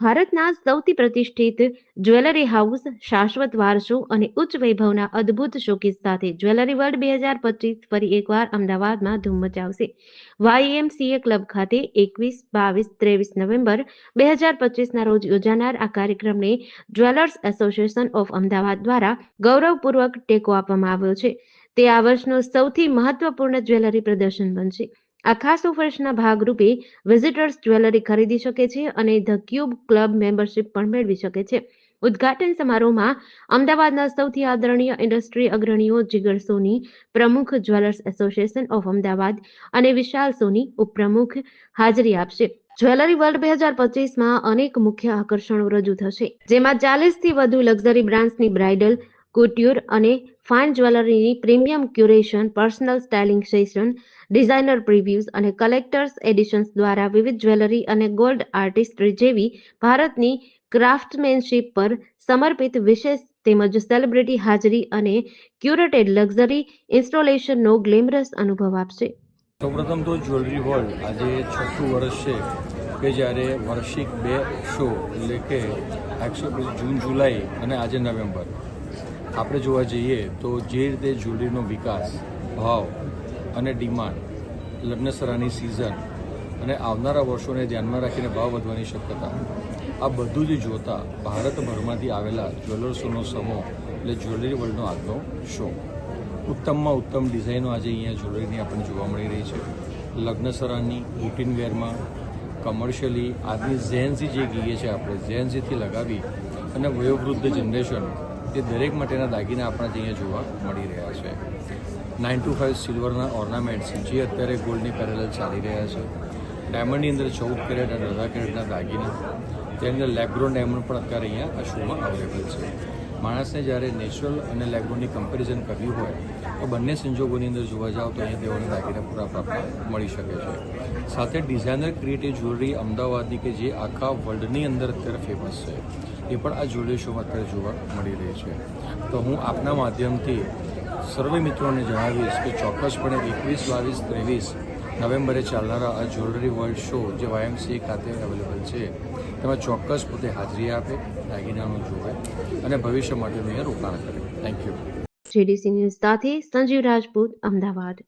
ભારતના સૌથી પ્રતિષ્ઠિત જ્વેલરી હાઉસ, શાશ્વત વારસો અને ઉચ્ચ વૈભવના અદ્ભુત શોકેસ સાથે જ્વેલરી વર્લ્ડ બે હજાર પચીસ ફરી એકવાર અમદાવાદમાં ધૂમ મચાવશે. વાયએમસીએ ક્લબ ખાતે એકવીસ, બાવીસ, ત્રેવીસ નવેમ્બર બે હજાર પચીસના રોજ યોજાનાર આ કાર્યક્રમને જ્વેલર્સ એસોસિએશન ઓફ અમદાવાદ દ્વારા ગૌરવપૂર્વક ટેકો આપવામાં આવ્યો છે. તે આ વર્ષનો સૌથી મહત્વપૂર્ણ જ્વેલરી પ્રદર્શન બનશે. આ ખાસ ભાગરૂપે વિઝિટર્સ જ્વેલરી ખરીદી શકે છે અને ધ ક્યુબ ક્લબ મેમ્બરશિપ પણ મેળવી શકે છે. ઉદઘાટન સમારોહમાં અમદાવાદના સૌથી આદરણીય ઇન્ડસ્ટ્રી અગ્રણીઓ જીગર સોની, પ્રમુખ જ્વેલર્સ એસોસિએશન ઓફ અમદાવાદ અને વિશાલ સોની ઉપપ્રમુખ હાજરી આપશે. જ્વેલરી વર્લ્ડ બે હજાર પચીસમાં અનેક મુખ્ય આકર્ષણો રજૂ થશે. જેમાં ચાલીસથી વધુ લક્ઝરી બ્રાન્ડ્સની બ્રાઇડલ કુટ્યુર અને fine જ્વેલરીની premium curation personal styling session designer previews અને કલેક્ટર્સ એડિશન્સ દ્વારા વિવિધ જ્વેલરી અને ગોલ્ડ આર્ટિસ્ટ્રી જેવી ભારતની ક્રાફ્ટમેનશિપ પર સમર્પિત વિશેષ તેમજ સેલિબ્રિટી હાજરી અને ક્યુરેટેડ લક્ઝરી ઇન્સ્ટોલેશનનો ગ્લેમરસ અનુભવ આપશે. સૌપ્રથમ તો જ્વેલરી હોલ આજે છઠ્ઠું વર્ષ છે કે જ્યારે વાર્ષિક બે શો એટલે કે એકસો જૂન, જુલાઈ અને આજે નવેમ્બર. આપણે જોવા જઈએ તો જે રીતે જ્વેલરીનો વિકાસ, ભાવ અને ડિમાન્ડ લગ્નસરાની સિઝન અને આવનારા વર્ષોને ધ્યાનમાં રાખીને ભાવ વધવાની શક્યતા, આ બધું જ જોતા ભારતભરમાંથી આવેલા જ્વેલર્સોનો સમૂહ એટલે જ્વેલરી વર્લ્ડનો આજનો શો ઉત્તમમાં ઉત્તમ ડિઝાઇનો આજે અહીંયા જ્વેલરીની આપણને જોવા મળી રહી છે. લગ્નસરાની રૂટીન વેરમાં કમર્શિયલી આજની ઝેન્સી જે કહીએ છીએ આપણે ઝેન્સીથી લગાવી અને વયોવૃદ્ધ જનરેશન તે દરેક માટેના દાગીના આપણા જે અહીંયા જોવા મળી રહ્યા છે. નાઇન ટુ ફાઇવ સિલ્વરના ઓર્નામેન્ટ્સ જે અત્યારે ગોલ્ડની પેરેલલ ચાલી રહ્યા છે. ડાયમંડની અંદર ચૌદ કેરેટ અને અઢાર કેરેટના દાગીના. તેની અંદર લેબ્રોન ડાયમંડ પણ અત્યારે અહીંયા આ શોમાં અવેલેબલ છે. માણસને જ્યારે નેચરલ અને લેગોની કમ્પેરિઝન કરવી હોય, તો બંને સંજોગોની અંદર જોવા જાઓ તો અહીંયા તેઓને દાગીના પૂરા પ્રાપ્ત મળી શકે છે. સાથે ડિઝાઇનર ક્રિએટિવ જ્વેલરી અમદાવાદની કે જે આખા વર્લ્ડની અંદર અત્યારે ફેમસ છે, એ પણ આ જ્વેલરી શોમાં અત્યારે જોવા મળી રહી છે. તો હું આપના માધ્યમથી સર્વે મિત્રોને જણાવીશ કે ચોક્કસપણે એકવીસ બાવીસ ત્રેવીસ નવેમ્બરે ચાલનારા આ જ્વેલરી વર્લ્ડ શો જે વાયએમસીએ ખાતે અવેલેબલ છે, તેમાં ચોક્કસ પોતે હાજરી આપે, દાગીનાનું જોવે અને ભવિષ્ય માટેનું અહીંયા રોકાણ કરે. થેન્ક યુ જેડીસી ન્યૂઝ સાથે સંજીવ રાજપૂત, અમદાવાદ.